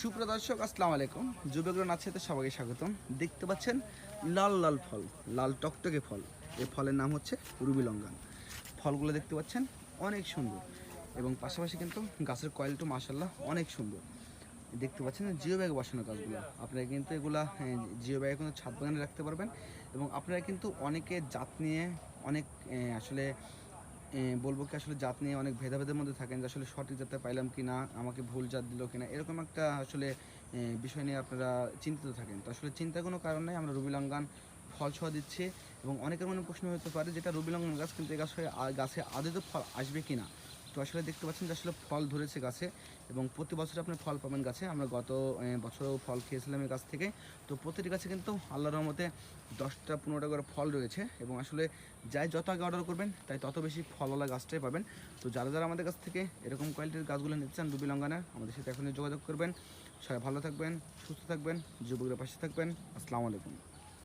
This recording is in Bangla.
সুপ্রদর্শক আসসালামু আলাইকুম। যুবকরা নাচেতে সবাইকে স্বাগতম। দেখতে পাচ্ছেন লাল লাল ফল, লাল টকটকে ফল। এই ফলের নাম হচ্ছে রুবি লঙ্গান ফলগুলো দেখতে পাচ্ছেন অনেক সুন্দর এবং পাশাপাশি কিন্তু গাছের কয়েলটা মাসাল্লাহ অনেক সুন্দর। দেখতে পাচ্ছেন জিও ব্যাগে বসানো গাছগুলো। আপনারা কিন্তু এগুলা জিও ব্যাগে কিন্তু ছাদ বাগানে রাখতে পারবেন এবং আপনারা কিন্তু অনেকে জাত নিয়ে অনেক আসলে বলব কি আসলে জাত নিয়ে অনেক ভেদাভেদের মধ্যে থাকেন যে আসলে সঠিক জাতে পাইলাম কি না আমাকে ভুল জাত দিল কি না এরকম একটা আসলে বিষয় নিয়ে আপনারা চিন্তিত থাকেন। তো আসলে চিন্তার কোনো কারণ নেই, আমরা রুবিলাঙ্গান ফল ছোঁয়া দিচ্ছে এবং অনেকের মনে প্রশ্ন হতে পারে যেটা রুবিলাঙ্গান গাছ, কিন্তু এই গাছে গাছে আদৌ তো ফল আসবে কি না তো আসলে দেখতে পাচ্ছেন যে আসলে ফল ধরেছে গাছে এবং প্রতি বছর আপনি ফল পাবেন গাছে। আমরা গত বছরও ফল খেয়েছিলাম এই গাছ থেকে। তো প্রতিটি গাছে কিন্তু আল্লাহর রহমতে দশটা, পনেরোটা করে ফল রয়েছে এবং আসলে যাই যত আগে অর্ডার করবেন, তাই তত বেশি ফলওয়ালা গাছটাই পাবেন। তো যারা যারা আমাদের কাছ থেকে এরকম কোয়ালিটির গাছগুলো নিতে চান রুবি লঙ্গানের আমাদের সাথে এখনই যোগাযোগ করবেন। সবাই ভালো থাকবেন, সুস্থ থাকবেন, যুবকদের পাশে থাকবেন। আসসালামু আলাইকুম।